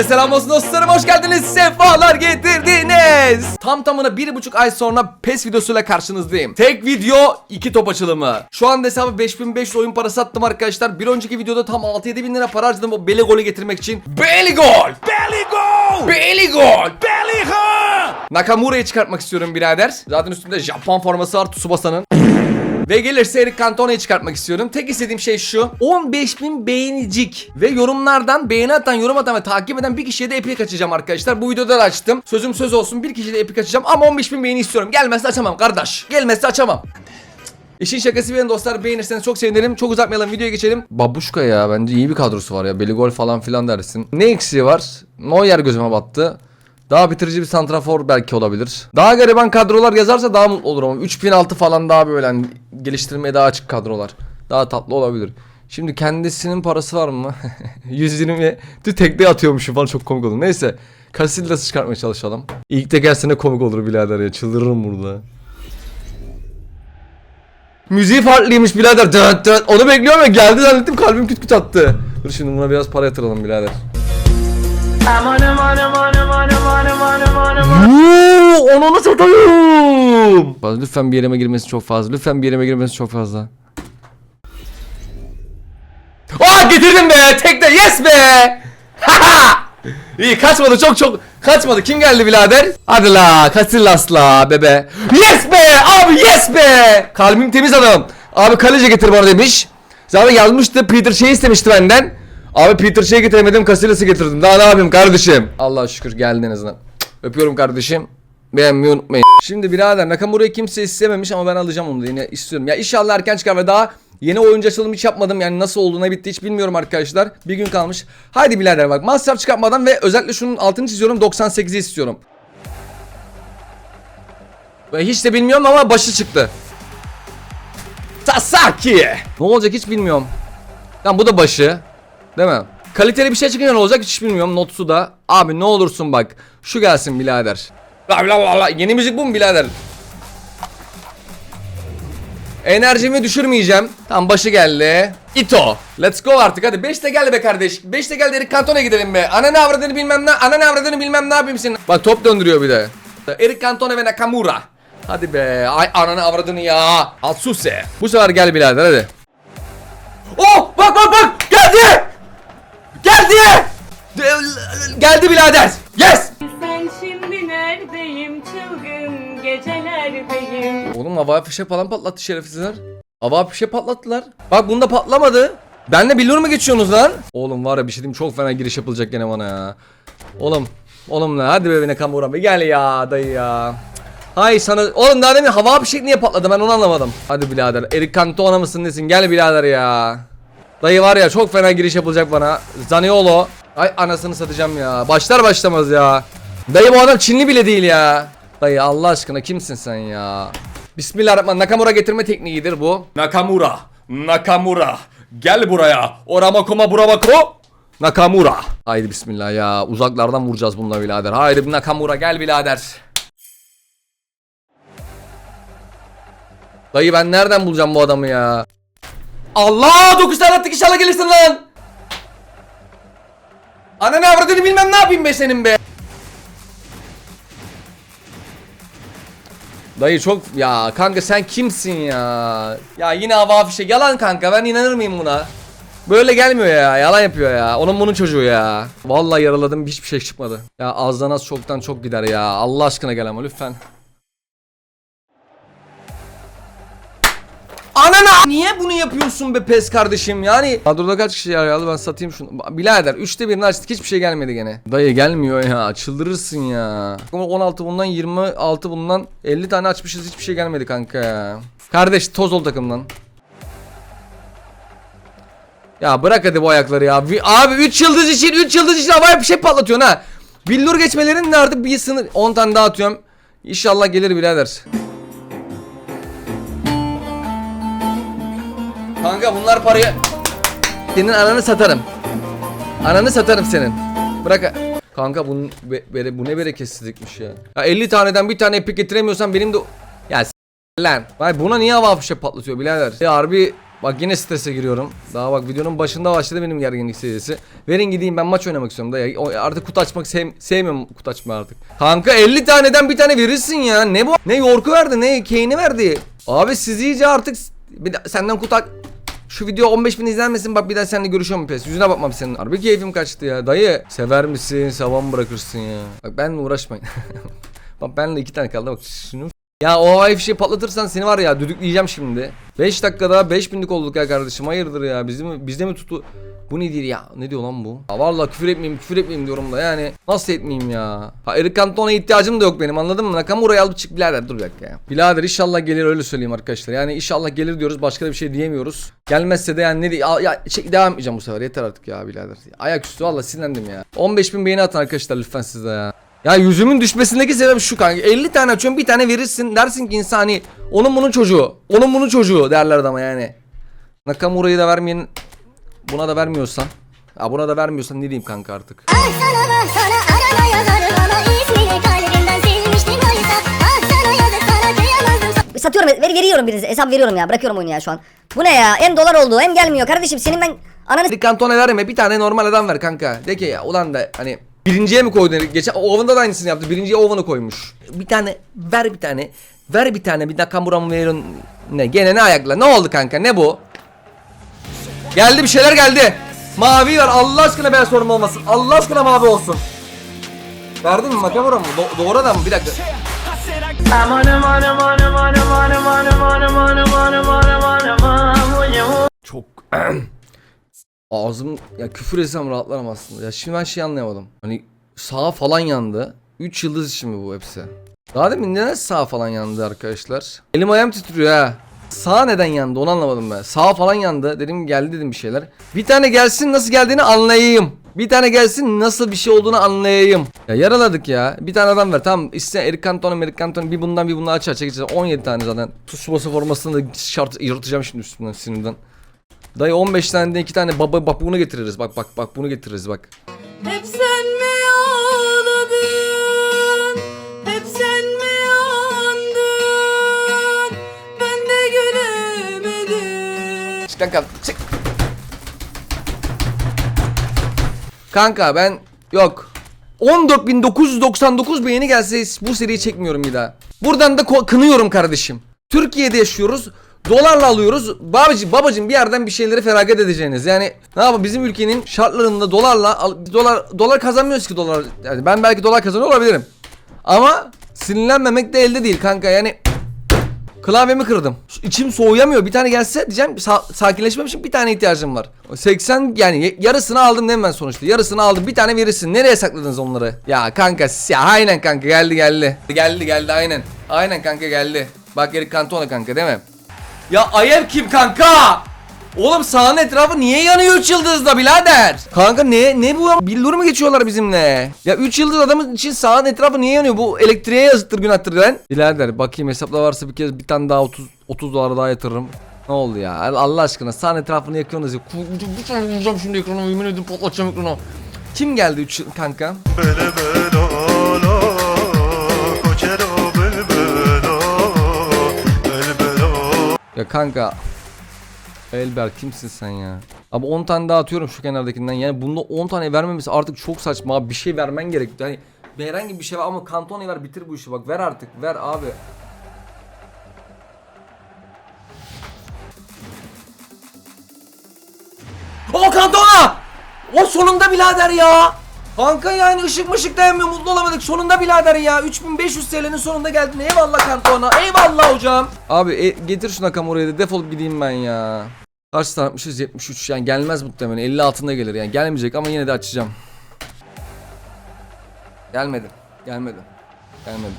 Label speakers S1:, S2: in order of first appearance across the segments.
S1: Hepinize selam olsun dostlarım. Hoş geldiniz. Sefalar getirdiniz. Tam tamına bir buçuk ay sonra PES videosuyla karşınızdayım. Tek video iki top açılımı. Şu an hesabı 5500 oyun parası attım arkadaşlar. Bir önceki videoda tam 6-7 bin lira para harcadım o Beli golü getirmek için. Beli gol!
S2: Belly goal!
S1: Beli gol!
S2: Belly goal!
S1: Nakamura'yı çıkartmak istiyorum birader. Zaten üstünde Japon forması var Tsubasa'nın ve gelirse Eric Cantona'yı çıkartmak istiyorum. Tek istediğim şey şu. 15.000 beğenicik. Ve yorumlardan beğeni atan, yorum atan ve takip eden bir kişiye de epik açacağım arkadaşlar. Bu videoda da açtım. Sözüm söz olsun bir kişiye de epik açacağım. Ama 15.000 beğeni istiyorum. Gelmezse açamam kardeş. Gelmezse açamam. İşin şakası benim dostlar beğenirseniz çok sevinirim. Çok uzatmayalım videoya geçelim. Babuşka ya bence iyi bir kadrosu var ya. Beligol falan filan dersin. Ne eksiği var? Neuer gözüme battı. Daha bitirici bir santrafor belki olabilir. Daha gariban kadrolar yazarsa daha mutlu olurum ama 3006 falan daha böyle hani geliştirmeye daha açık kadrolar. Daha tatlı olabilir. Şimdi kendisinin parası var mı? 120 tü tekte atıyormuşum falan çok komik olur. Neyse. Casillas'ı çıkartmaya çalışalım. İlk de gelsene komik olur birader ya. Çıldırırım burada. Müziği farklıymış birader. Dıt dıt. Onu bekliyorum ya geldi zannettim kalbim küt küt attı. Dur şimdi buna biraz para yatıralım birader. Yuuu onu satayım. Fazla, Lütfen bir yerime girmesi çok fazla. Lütfen bir yerime girmesi çok fazla. Aa getirdim be tekte yes be. İyi kaçmadı çok çok kaçmadı. Kim geldi birader? Hadi la Casillas la bebe. Yes be abi yes be. Kalbim temiz adam. Abi kaleci getir bana demiş. Zaten yazmıştı Peter şey istemişti benden. Abi Peter şey getiremedim Casillas'ı getirdim. Daha ne yapayım kardeşim? Allah şükür geldin en azından. Öpüyorum kardeşim. Beğenmeyi unutmayın. Şimdi birader Nakamura'yı kimse istememiş ama ben alacağım onu yine istiyorum. Ya inşallah erken çıkar ve daha yeni oyuncu açılımı hiç yapmadım. Yani nasıl olduğuna bitti hiç bilmiyorum arkadaşlar. Bir gün kalmış. Haydi birader bak masraf çıkartmadan ve özellikle şunun altını çiziyorum 98'i istiyorum. Ve hiç de bilmiyorum ama başı çıktı. Sasaki. Ne olacak hiç bilmiyorum. Tamam bu da başı. Değil mi? Kaliteli bir şey çıkınca ne olacak hiç bilmiyorum. Notsu da. Abi ne olursun bak. Şu gelsin birader. La la la la. Yeni müzik bu mu birader? Enerjimi düşürmeyeceğim. Tam başı geldi. Ito. Let's go artık hadi. 5'te geldi be kardeş. 5'te geldi Eric Cantona'ya gidelim be. Ana ne avradını bilmem ne. Ana ne avradını bilmem ne yapayım senin. Bak top döndürüyor bir de. Eric Cantona ve Nakamura. Hadi be. Ay ananı avradını ya. Atsuse. Bu sefer gel birader hadi. Oh bak bak bak. Geldi. Geldi. De- Geldi birader. Yes.
S3: Sen şimdi neredeyim çılgın gecelerdeyim
S1: Oğlum havai fişek falan patlattı şerefsizler. Havai fişek patlattılar. Bak bunda patlamadı. Benle billur mu geçiyorsunuz lan? Oğlum var ya bir şey diyeyim çok fena giriş yapılacak gene bana ya. Oğlum. Oğlum lan hadi be Nakamura be gel ya dayı ya. Hay sana oğlum daha demin hava fişek niye patladı ben onu anlamadım. Hadi birader Eric Cantona mısın nesin gel birader ya. Dayı var ya çok fena giriş yapılacak bana. Zaniolo. Ay anasını satacağım ya. Başlar başlamaz ya. Dayı bu adam Çinli bile değil ya. Dayı Allah aşkına kimsin sen ya? Bismillahirrahmanirrahim. Nakamura getirme tekniğidir bu. Nakamura. Nakamura. Gel buraya. Oramakoma buramako. Nakamura. Haydi bismillah ya. Uzaklardan vuracağız bununla birader. Haydi Nakamura gel birader. Dayı ben nereden bulacağım bu adamı ya? Allah 9 tane attık inşallah gelirsin lan. Ananı avradını bilmem ne yapayım be senin be. Dayı çok ya kanka sen kimsin ya? Ya yine hava fişe yalan kanka ben inanır mıyım buna? Böyle gelmiyor ya yalan yapıyor ya onun bunun çocuğu ya Vallahi yaraladım hiçbir şey çıkmadı Ya azdan az çoktan çok gider ya Allah aşkına gel ama lütfen Anana! Niye bunu yapıyorsun be pes kardeşim? Yani Kadroda kaç kişi yaralı ben satayım şunu. Bilader 3'te birini açtık. Hiçbir şey gelmedi gene. Dayı gelmiyor ya. Çıldırırsın ya. 16 bundan 26 bundan 50 tane açmışız. Hiçbir şey gelmedi kanka Kardeş toz ol takımdan. Ya bırak hadi bu ayakları ya. Abi 3 yıldız için 3 yıldız için havaya bir şey patlatıyorsun ha. Billur geçmelerin nerede? Bir sınır 10 tane daha atıyorum. İnşallah gelir birader. Kanka bunlar parayı senin ananı satarım. Ananı satarım senin. Bırak. Kanka bunun be- bere- bu ne bereketsizlikmiş ya. Ya 50 taneden bir tane epik getiremiyorsan benim de ya lan. Vay buna niye hava fişek patlatıyor birader? Ya harbi Bak yine strese giriyorum. Daha bak videonun başında başladı benim gerginlik seviyesi. Verin gideyim ben maç oynamak istiyorum dayı. O- Artık kutu açmak sev sevmiyorum kutu açmayı artık. Kanka 50 taneden bir tane verirsin ya. Ne bu? Ne York'u verdi ne Kane'i verdi. Abi siz iyice artık bir de- senden kutu şu video 15 bin izlenmesin bak bir daha seninle görüşüyorum pes. Yüzüne bakmam senin. Harbi keyfim kaçtı ya. Dayı sever misin? Savan bırakırsın ya. Bak benimle uğraşmayın. bak benimle iki tane kaldı bak şunu ya o havai fişeği patlatırsan seni var ya düdükleyeceğim şimdi. 5 dakikada 5000'lik olduk ya kardeşim. Hayırdır ya? Bizim mi, bizde mi tutu? Bu nedir ya? Ne diyor lan bu? Ya vallahi küfür etmeyeyim, küfür etmeyeyim diyorum da yani. Nasıl etmeyeyim ya? Ha Eric Cantona'ya ihtiyacım da yok benim anladın mı? Nakamura'yı alıp çık birader dur bir dakika ya. Birader inşallah gelir öyle söyleyeyim arkadaşlar. Yani inşallah gelir diyoruz başka da bir şey diyemiyoruz. Gelmezse de yani ne diye ya, ya şey, devam etmeyeceğim bu sefer yeter artık ya birader. Ayaküstü valla sinirlendim ya. 15.000 beğeni atın arkadaşlar lütfen siz de ya. Ya yüzümün düşmesindeki sebep şu kanka. 50 tane açıyorum bir tane verirsin dersin ki insani onun bunun çocuğu. Onun bunun çocuğu derler adama yani. Nakamura'yı da vermeyen buna da vermiyorsan. Ya buna da vermiyorsan ne diyeyim kanka artık.
S4: Ah sana vah sana arama yazarım ama ismini kalbimden silmiştim oysa Ah sana yazık sana kıyamazdım
S5: Satıyorum ver, veriyorum birinize hesap veriyorum ya bırakıyorum oyunu ya şu an. Bu ne ya hem dolar oldu hem gelmiyor kardeşim senin ben ananı
S1: Eric Cantona verme bir tane normal adam ver kanka. De ki ya ulan da hani birinciye mi koydun? Geçen Owen'da da aynısını yaptı. Birinciye Owen'ı koymuş. Bir tane ver bir tane. Ver bir tane bir Nakamura mı verin? Ne gene ne ayakla? Ne oldu kanka? Ne bu? Geldi bir şeyler geldi. Mavi ver Allah aşkına ben sorun olmasın. Allah aşkına mavi olsun. Verdin mi Nakamura mı? Do- doğru adam mı? Bir dakika. Çok Ağzım ya küfür etsem rahatlarım aslında. Ya şimdi ben şey anlayamadım. Hani sağ falan yandı. 3 yıldız işi mi bu hepsi? Daha demin neden sağ falan yandı arkadaşlar? Elim ayağım titriyor ha. Sağ neden yandı onu anlamadım ben. Sağ falan yandı. Dedim geldi dedim bir şeyler. Bir tane gelsin nasıl geldiğini anlayayım. Bir tane gelsin nasıl bir şey olduğunu anlayayım. Ya yaraladık ya. Bir tane adam ver tamam. İsteyen Eric Cantona, Eric Cantona bir bundan bir bundan açar çekeceğiz. 17 tane zaten. Tsubasa formasını da şart yırtacağım şimdi üstünden sinirden. Dayı 15 tane de 2 tane baba bak bunu getiririz. Bak bak bak bunu getiririz bak.
S3: Hep sen mi ağladın? Hep sen mi yandın? Ben de gülemedim.
S1: Çık kanka çık. Kanka ben yok. 14.999 beğeni gelse bu seriyi çekmiyorum bir daha. Buradan da kınıyorum kardeşim. Türkiye'de yaşıyoruz. Dolarla alıyoruz. Babacım babacım bir yerden bir şeyleri feragat edeceğiniz. Yani ne yapalım bizim ülkenin şartlarında dolarla dolar dolar kazanmıyoruz ki dolar. Yani ben belki dolar kazanıyor olabilirim. Ama sinirlenmemek de elde değil kanka. Yani Klavyemi kırdım. İçim soğuyamıyor. Bir tane gelse diyeceğim sa- sakinleşmem için bir tane ihtiyacım var. 80 yani yarısını aldım değil mi ben sonuçta? Yarısını aldım. Bir tane verirsin. Nereye sakladınız onları? Ya kanka ya aynen kanka geldi geldi. Geldi geldi aynen. Aynen kanka geldi. Bak Eric Cantona kanka değil mi? Ya Ayev kim kanka? Oğlum sahanın etrafı niye yanıyor 3 yıldızla birader? Kanka ne ne bu? Billur mu geçiyorlar bizimle? Ya 3 yıldız adamın için sahanın etrafı niye yanıyor? Bu elektriğe yazıktır günahtır lan. Birader bakayım hesapla varsa bir kez bir tane daha 30 30 dolar daha yatırırım. Ne oldu ya? Allah aşkına sahanın etrafını yakıyorsunuz ya. Kurtulacağım şimdi ekranı yemin ederim patlatacağım ekranı. Kim geldi 3 kanka?
S6: Böyle böyle ola.
S1: Ya kanka Elber kimsin sen ya? Abi 10 tane daha atıyorum şu kenardakinden. Yani bunda 10 tane vermemesi artık çok saçma. Abi bir şey vermen gerek. Yani bir herhangi bir şey var ama kantonu ver bitir bu işi bak. Ver artık ver abi. O kantona! O sonunda birader ya! Kanka yani ışık mışık dayanmıyor mutlu olamadık. Sonunda birader ya. 3500 TL'nin sonunda geldin. Eyvallah kantona eyvallah hocam. Abi e, getir şu Nakamura'yı da. Defolup gideyim ben ya. Kaç tane atmışız 73 yani gelmez muhtemelen. 50 altında gelir. Yani gelmeyecek ama yine de açacağım. Gelmedi gelmedi Gelmedi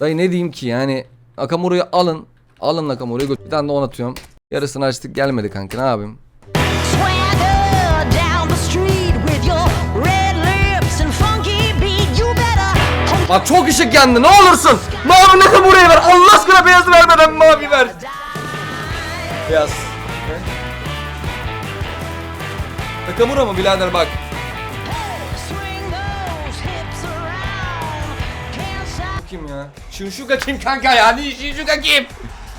S1: Dayı ne diyeyim ki? Yani Nakamura'yı alın. Alın Nakamura'yı bir tane de on atıyorum. Yarısını açtık. Gelmedi kanka. Ne yapayım Bak çok ışık yandı ne olursun Mavi Nakamura'yı ver Allah aşkına beyazı vermeden mavi ver Beyaz Nakamura mı birader bak. Kim ya? Shinsuka kim kanka ya? Shinsuka kim?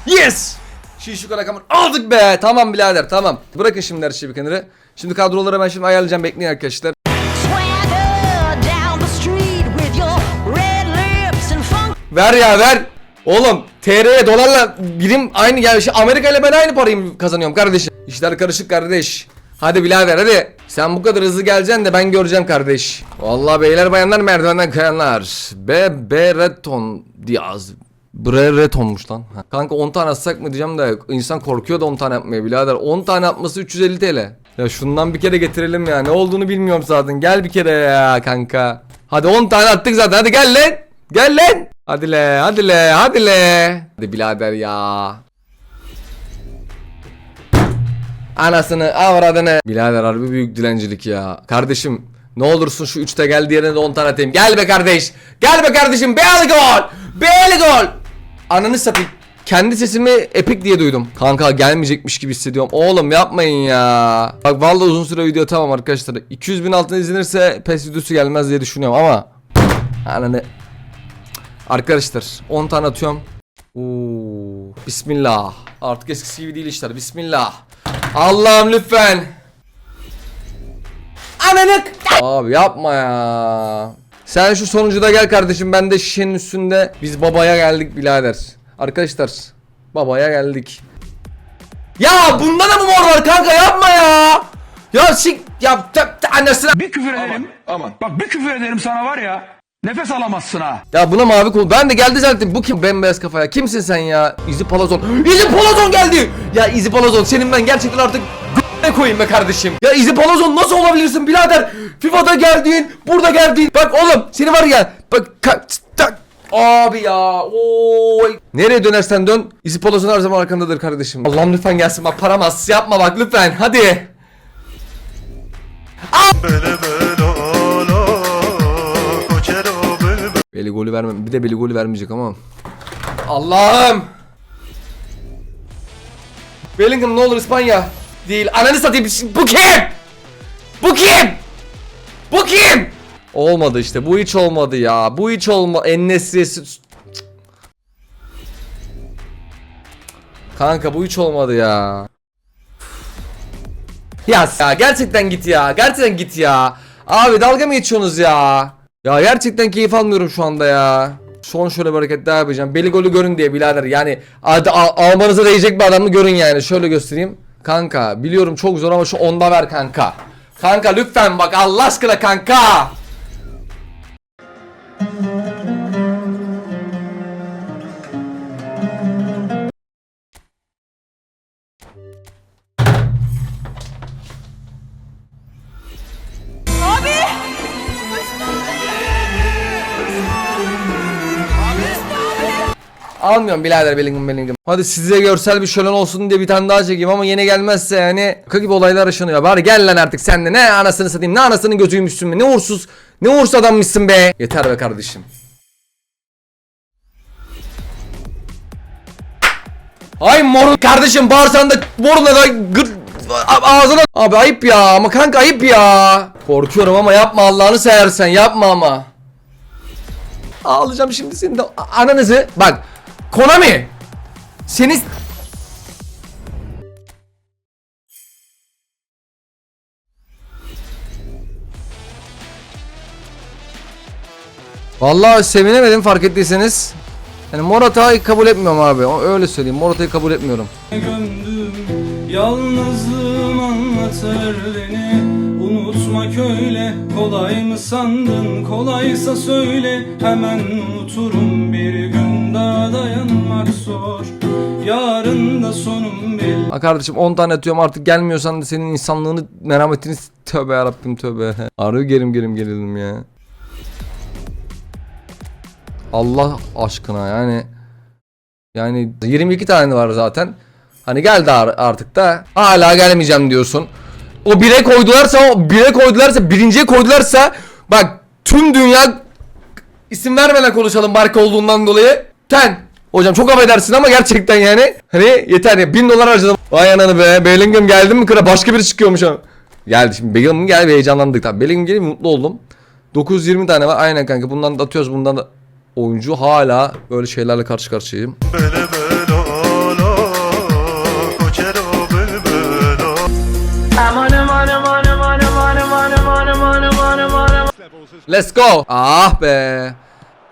S1: Yes! Şişu rakamı aldık be. Tamam birader tamam. Bırakın şimdi her şeyi bir kenara. Şimdi kadroları ben şimdi ayarlayacağım bekleyin arkadaşlar. Ver ya ver. Oğlum TR'ye dolarla birim aynı yani şey, Amerika ile ben aynı parayı kazanıyorum kardeşim. İşler karışık kardeş. Hadi birader hadi. Sen bu kadar hızlı geleceksin de ben göreceğim kardeş. Vallahi beyler bayanlar merdivenden kayanlar. Be Bereton Diaz. Breretonmuş lan. Kanka 10 tane atsak mı diyeceğim de insan korkuyor da 10 tane yapmaya birader. 10 tane atması 350 TL. Ya şundan bir kere getirelim ya. Ne olduğunu bilmiyorum zaten. Gel bir kere ya kanka. Hadi 10 tane attık zaten. Hadi gel lan. Gel lan. Hadi le, hadi le, hadi le. Hadi birader ya. Anasını avradını. Birader harbi büyük dilencilik ya. Kardeşim ne olursun şu 3'te gel diğerine de 10 tane atayım. Gel be kardeş. Gel be kardeşim. Beğeli gol. Beğeli gol. Ananı satayım. Kendi sesimi epik diye duydum. Kanka gelmeyecekmiş gibi hissediyorum. Oğlum yapmayın ya. Bak vallahi uzun süre video tamam arkadaşlar. 200 bin altına izlenirse PES videosu gelmez diye düşünüyorum ama. Ananı. Arkadaşlar 10 tane atıyorum. Oo, bismillah. Artık eskisi gibi değil işler. Bismillah. Allah'ım lütfen. Ananık. Abi yapma ya. Sen şu sonuncuda gel kardeşim. Ben de şişenin üstünde. Biz babaya geldik birader. Arkadaşlar. Babaya geldik. Ya bunda da mı mor var kanka yapma ya. Ya sik ya anasını.
S2: Bir küfür ederim. Aman. Bak bir küfür ederim sana var ya. Nefes alamazsın ha.
S1: Ya buna mavi kol. Ben de geldi zaten. Bu kim? Bembeyaz kafaya. Kimsin sen ya? Izi Palazon. Izi Palazon geldi. Ya Izi Palazon senin ben gerçekten artık ne koyayım be kardeşim. Ya Izi Palazon nasıl olabilirsin birader? FIFA'da geldin, burada geldin. Bak oğlum seni var ya. Bak ka- tak. Abi ya. Oy. Nereye dönersen dön. Izi Palazon her zaman arkandadır kardeşim. Allah'ım lütfen gelsin bak param az. Yapma bak lütfen. Hadi.
S6: Bele ola
S1: Beli golü vermem. Bir de beli golü vermeyecek ama. Allah'ım. Bellingham ne olur İspanya. Değil. Ananı satayım. Bu kim? Bu kim? Bu kim? Olmadı işte. Bu hiç olmadı ya. Bu hiç olma. Ennesriyesi. Kanka bu hiç olmadı ya. Ya, ya gerçekten git ya. Gerçekten git ya. Abi dalga mı geçiyorsunuz ya? Ya gerçekten keyif almıyorum şu anda ya. Son şöyle bir hareket daha yapacağım. Beli golü görün diye birader. Yani ad- a- almanıza değecek bir adamı görün yani. Şöyle göstereyim. Kanka biliyorum çok zor ama şu onda ver kanka. Kanka lütfen bak Allah aşkına kanka. Almıyorum birader Bellingham Bellingham. Hadi size görsel bir şölen olsun diye bir tane daha çekeyim ama yine gelmezse yani kaka gibi olaylar yaşanıyor. Bari gel lan artık sen de ne anasını satayım ne anasının gözüymüşsün be ne uğursuz ne uğursuz adammışsın be. Yeter be kardeşim. Ay mor kardeşim bağırsan da moruna da gır ağzına Abi ayıp ya ama kanka ayıp ya Korkuyorum ama yapma Allah'ını seversen yapma ama Ağlayacağım şimdi senin de ananızı Bak Konami Seni Vallahi sevinemedim fark ettiyseniz. Yani Morata'yı kabul etmiyorum abi. O- Öyle söyleyeyim. Morata'yı kabul etmiyorum.
S7: gömdüm Yalnızlığım anlatır beni Unutmak öyle kolay mı sandın Kolaysa söyle hemen unuturum Bir gün daha dayanmak zor Yarın da sonum belli
S1: kardeşim 10 tane atıyorum artık gelmiyorsan da senin insanlığını merhametini tövbe yarabbim tövbe. Arıyor gerim gerim gerildim ya. Allah aşkına yani. Yani 22 tane var zaten. Hani geldi ar- artık da hala gelmeyeceğim diyorsun. O bire koydularsa o bire koydularsa birinciye koydularsa bak tüm dünya isim vermeden konuşalım marka olduğundan dolayı ten. Hocam çok affedersin ama gerçekten yani. Hani yeter ya. Bin dolar harcadım. Vay ananı be. Bellingham geldi mi kıra? Başka biri çıkıyormuş ha. Geldi şimdi. Bellingham geldi heyecanlandık. Tabii Bellingham gelince mutlu oldum. 920 tane var. Aynen kanka. Bundan da atıyoruz. Bundan da oyuncu hala böyle şeylerle karşı karşıyayım. Let's go. Ah be.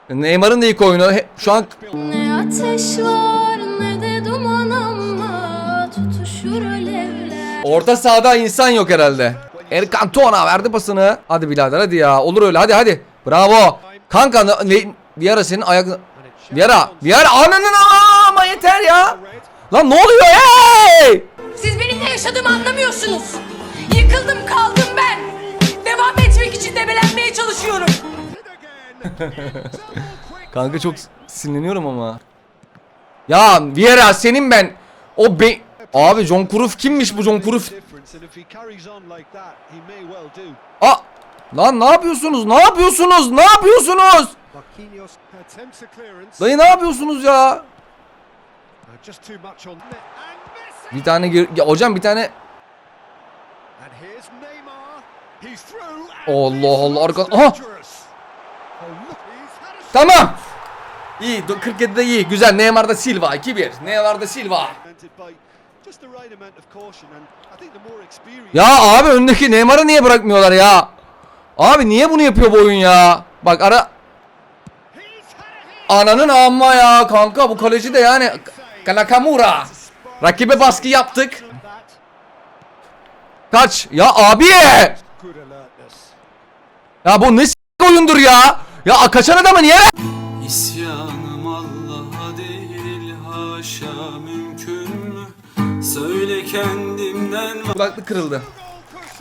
S1: Neymar'ın da ilk oyunu. He- Şu an
S3: Ne ateş var ne de duman ama tutuşur alevler
S1: orta sahada insan yok herhalde. Eric Cantona verdi pasını. Hadi birader hadi ya. Olur öyle hadi hadi. Bravo. Kanka ne, ne- senin ayak... Diarra. Diarra ananın ama yeter ya. Lan ne oluyor hey?
S3: Siz benim ne yaşadığımı anlamıyorsunuz Yıkıldım kaldım ben Devam etmek için debelenmeye çalışıyorum
S1: Kanka çok sinirleniyorum ama. Ya Vieira senin ben o be Abi John Cruyff kimmiş bu John Cruyff? Aa lan ne yapıyorsunuz? Ne yapıyorsunuz? Ne yapıyorsunuz? Dayı ne yapıyorsunuz ya? Bir tane gir- ya hocam bir tane Allah Allah arka Aha tamam. İyi do- 47'de iyi güzel. Neymar'da Silva 2-1 Neymar'da Silva. Ya abi öndeki Neymar'ı niye bırakmıyorlar ya? Abi niye bunu yapıyor bu oyun ya? Bak ara Ananın amma ya. Kanka bu kaleci de yani Nakamura Rakibe baskı yaptık. Kaç? Ya abi Ya bu ne oyundur ya Ya kaçan adamı niye
S7: İsyanım Allah'a değil haşa mümkün mü? Söyle kendimden
S1: Kulaklık kırıldı.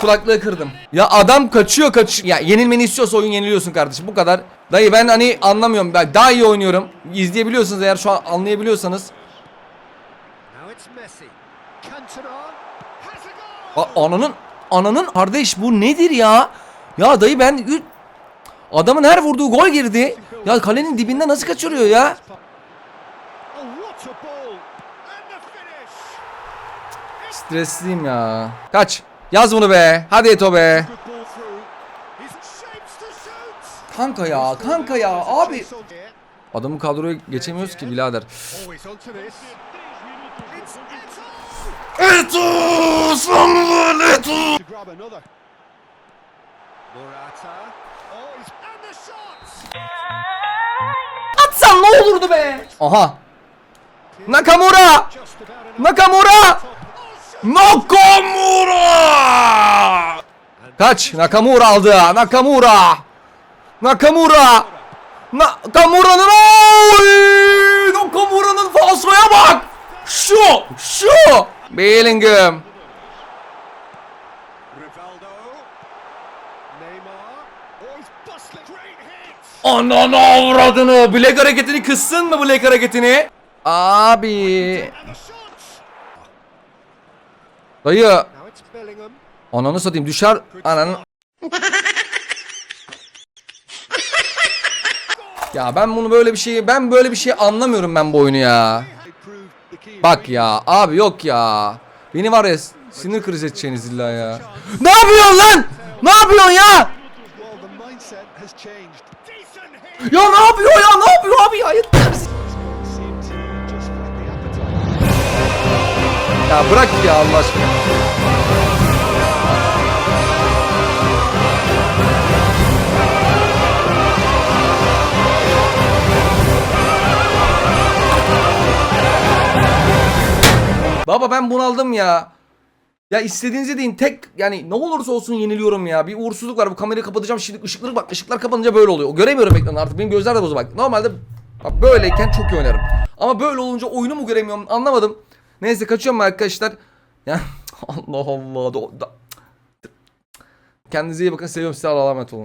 S1: Kulaklığı kırdım. Ya adam kaçıyor kaç. Ya yenilmeni istiyorsa oyun yeniliyorsun kardeşim. Bu kadar. Dayı ben hani anlamıyorum. Ben daha iyi oynuyorum. İzleyebiliyorsunuz eğer şu an anlayabiliyorsanız. Ananın ananın kardeş bu nedir ya? Ya dayı ben adamın her vurduğu gol girdi. Ya kalenin dibinde nasıl kaçırıyor ya? Stresliyim ya. Kaç. Yaz bunu be. Hadi Eto be. Kanka ya, kanka ya abi. Adamı kadroya geçemiyoruz ki birader. Eto! Samuel Eto! Atsan ne olurdu be? Aha. Nakamura! Nakamura! Nakamura! Kaç? Nakamura aldı. Nakamura! Nakamura! Nakamura'nın! Nakamura'nın falsoya bak! Şu! Şu! Bellingham. Ananı avradını. Bilek hareketini kıssın mı bilek hareketini? Abi. Dayı. Ananı satayım düşer. Ananı. ya ben bunu böyle bir şey ben böyle bir şey anlamıyorum ben bu oyunu ya. Bak ya abi yok ya. Beni var ya sinir krizi edeceğiniz illa ya. Ne yapıyorsun lan? Ne yapıyorsun ya? Ya ne yapıyor ya? Ne yapıyor abi ya? Ya bırak ya Allah aşkına. Baba ben bunaldım ya. Ya istediğinizi deyin tek yani ne olursa olsun yeniliyorum ya. Bir uğursuzluk var bu kamerayı kapatacağım şimdi ışıkları bak ışıklar kapanınca böyle oluyor. Göremiyorum ekranı artık benim gözler de bozuk bak. Normalde bak böyleyken çok iyi oynarım. Ama böyle olunca oyunu mu göremiyorum anlamadım. Neyse kaçıyorum arkadaşlar. Ya Allah Allah. Da, da- Kendinize iyi bakın seviyorum sizi Allah'a emanet olun.